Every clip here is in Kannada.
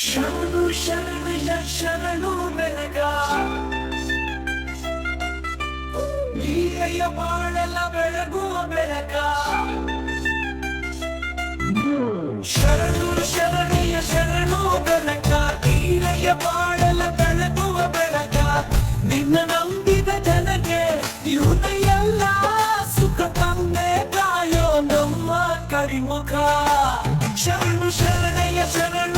ಶರಣು ಶರಣಯ್ಯ ಶರಣು ಬೆಳಗ. ನೀರಯ್ಯ ಬಾಳಲ ಬೆಳಗುವ ಬೆಳಕ. ಶರಣು ಶರಣಯ್ಯ ಶರಣು ಬೆಳಕ. ನೀರಯ್ಯ ಬಾಳಲ ಬೆಳಗುವ ಬೆಳಕ. ನಿನ್ನ ನಂಬಿದ ಜನಗೆ ಇಹುದೆಲ್ಲ ಸುಖ ತಂದೆ ತಾಯೋ ನಮ್ಮ ಕರಿಮುಖ. ಶರಣು ಶರಣಯ್ಯ ಶರಣು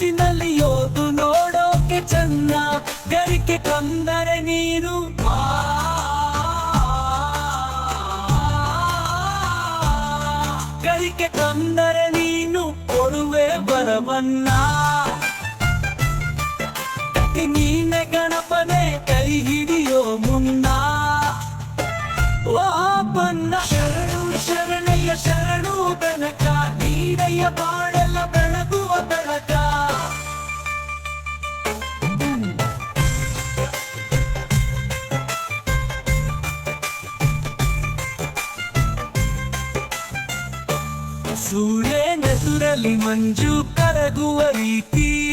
ನಮಸಿನಲ್ಲಿ ಯೋದು ನೋಡೋಕೆ ಚೆನ್ನ ಗರಿಕೆ ತಂದರೆ ನೀನು ಗರಿಕೆ ತಂದರೆ ನೀನು ಕೊಡುವೆ ಬರವನ್ನ ನೀನೆ ಗಣಪನೆ ಕೈ ಹಿಡಿಯೋ ಮುನ್ನ ವಾಪನ್ನ ಶರಣು ಶರಣಯ್ಯ ಶರಣು ಬೆನಕ ನೀನಯ್ಯ ಬಾಳೆಲ್ಲ ಸೂರ್ಯನೆದುರಲ್ಲಿ ಮಂಜು ಕರಗುವ ರೀತಿ.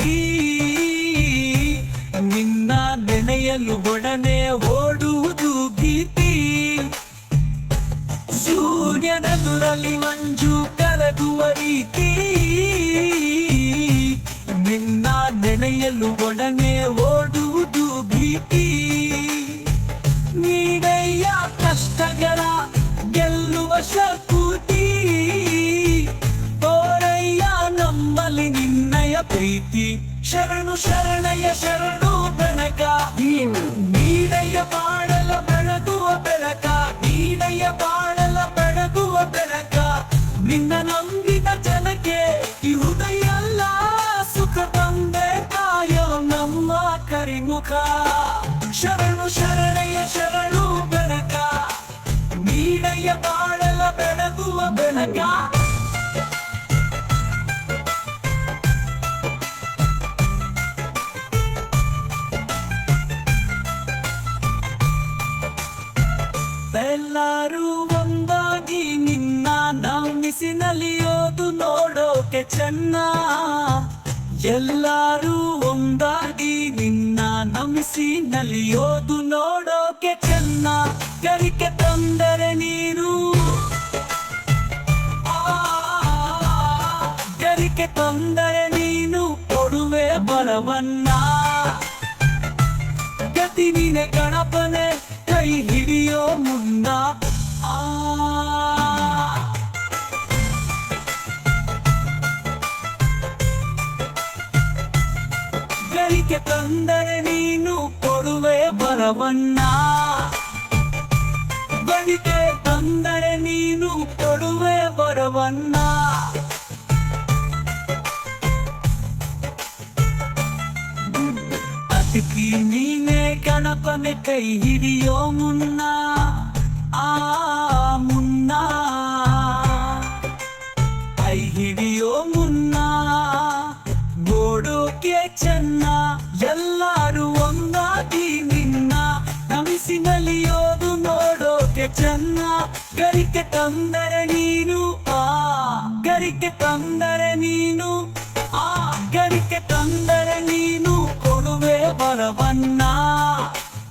ನಿನ್ನ ನೆನೆಯಲು ಒಡನೆ ಓಡುವುದು ಭೀತಿ. ಸೂರ್ಯನದುರಲ್ಲಿ ಮಂಜು ಕರಗುವ ರೀತಿ. ನಿನ್ನ ನೆನೆಯಲು ಒಡನೆ ಓಡುವುದು ಭೀತಿ. ನೀಡಯ್ಯ ಕಷ್ಟಗಳ ಗೆಲ್ಲುವ ಶಕುತಿ ಶರಣು ಶರಣಯ್ಯ ಶರಣು ಬೆನಕ. ನೀಡಯ್ಯ ಬಾಳಲ ಬೆಳಗುವ ಬೆಳಕ. ನೀಡಯ್ಯ ಬಾಳಲ ಬೆಳಗುವ ಬೆಳಕ. ನಿನ್ನ ನಂಬಿದ ಜನಕ್ಕೆ ಇಹುದೆಯಲ್ಲ ಸುಖ ತಂದೆ ಕಾಯೋ ನಮ್ಮ ಕರಿಮುಖ. ಶರಣು ಶರಣಯ್ಯ ಶರಣು ಬೆಳಕ ನೀಡಯ್ಯ ಬಾಳಲ ಎಲ್ಲರೂ ಒಂದಾಗಿ ನಿನ್ನ ನಾವು ಮಿಸಿನಲಿಯೋದು ನೋಡೋಕೆ ಚೆನ್ನ. ಎಲ್ಲರೂ ಒಂದಾಗಿ ನಿನ್ನ ನಮಿಸಿ ನಲಿಯೋದು ನೋಡೋಕೆ ಚೆನ್ನ. ಗರಿಕೆ ತಂದರೆ ಆ, ಗರಿಕೆ ತಂದರೆ ನೀನು ಕೊಡುವೆ ಬರವನ್ನ. ಗತಿ ನೀನೆ ಗಣಪನೆ ಕೈ ಹಿಡಿಯೋ ಗರಿಕೆ ತಂದರೆ ನೀನು ಕೊಡುವೆ ಬರವನ್ನ ಗರಿಕೆ ತಂದರೆ ನೀನು ಕೊಡುವೆ ಬರವನ್ನ ಅದಕ್ಕೆ ನೀನೆ ಗಣಪನೆ ಕೈ ಹಿಡಿಯೋ ಮುನ್ನ ಆ ತಂದರೆ ನೀನು, ಆ ಗರಿಕೆ ತಂದರೆ ನೀನು, ಆ ಗರಿಕೆ ತಂದರೆ ನೀನು, ಕೊಡುವೆ ಬರವನ್ನ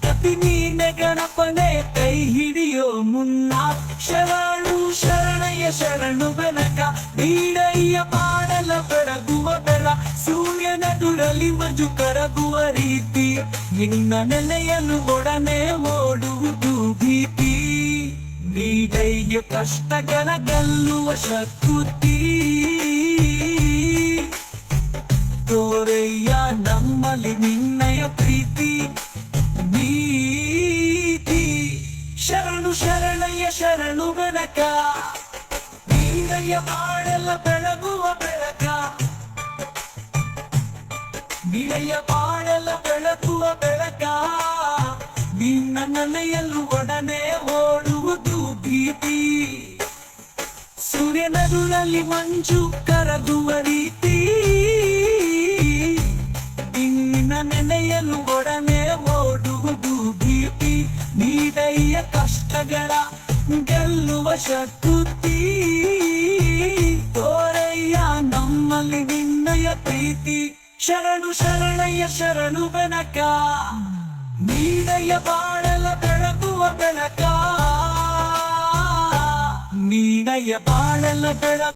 ಕತಿ ನೀನೆ ಗಣಪನೆ, ಕೈ ಹಿಡಿಯೋ ಮುನ್ನ. ಶರಣು ಶರಣಯ್ಯ ಶರಣು ಬೆನಕ, ನೀಡಯ್ಯ ಪಾಡಲ ಬೆಳಗುವ ಬೆಳ ಸೂರ್ಯನ ದುರಲಿ ಮಜು ಕರಗುವ ರೀತಿ, ನಿನ್ನ ನೆಲೆಯನ್ನು ಒಡನೆ ಓಡುವುದು ಭೀತಿ ನೀಡಯ್ಯ ಕಷ್ಟಗಳ ಗೆಲ್ಲುವ ಶಕ್ತಿ. ತೋರಯ್ಯ, ನಮ್ಮಲ್ಲಿ ನಿನ್ನಯ ಪ್ರೀತಿ, ನೀತಿ. ಶರಣು ಶರಣಯ್ಯ, ಶರಣು ಬೆನಕ. ನೀರಯ್ಯ ಬಾಳೆಲ್ಲ ಬೆಳಗುವ ಬೆಳಕ. ನೀನಯ್ಯ ಬಾಳೆಲ್ಲ ಬೆಳಗುವ ಬೆಳಕ. ನಿನ್ನ ನೆನೆಯಲು ಒಡನೆ ಓಡುವುದು ಭೀತಿ ಸೂರ್ಯನರುಳಲ್ಲಿ ಮಂಜು ಕರಗುವ ರೀತಿ. ನಿನ್ನ ನೆನೆಯಲು ಒಡನೆ ಓಡುವುದು ಭೀತಿ ನೀಡಯ್ಯ ಕಷ್ಟಗಳ ಗೆಲ್ಲುವ ಶಕ್ತಿ. ತೋರಯ್ಯ ನಮ್ಮಲ್ಲಿ ನಿನ್ನಯ ಪ್ರೀತಿ. ಶರಣು ಶರಣಯ್ಯ ಶರಣು ಬೆನಕ. ನೀಡಯ್ಯ ಬಾಳಲ ಬೆಳಗುವ ಬೆಳಕ ನೀಡಯ್ಯ ಬಾಳಲ ಬೆಳಕ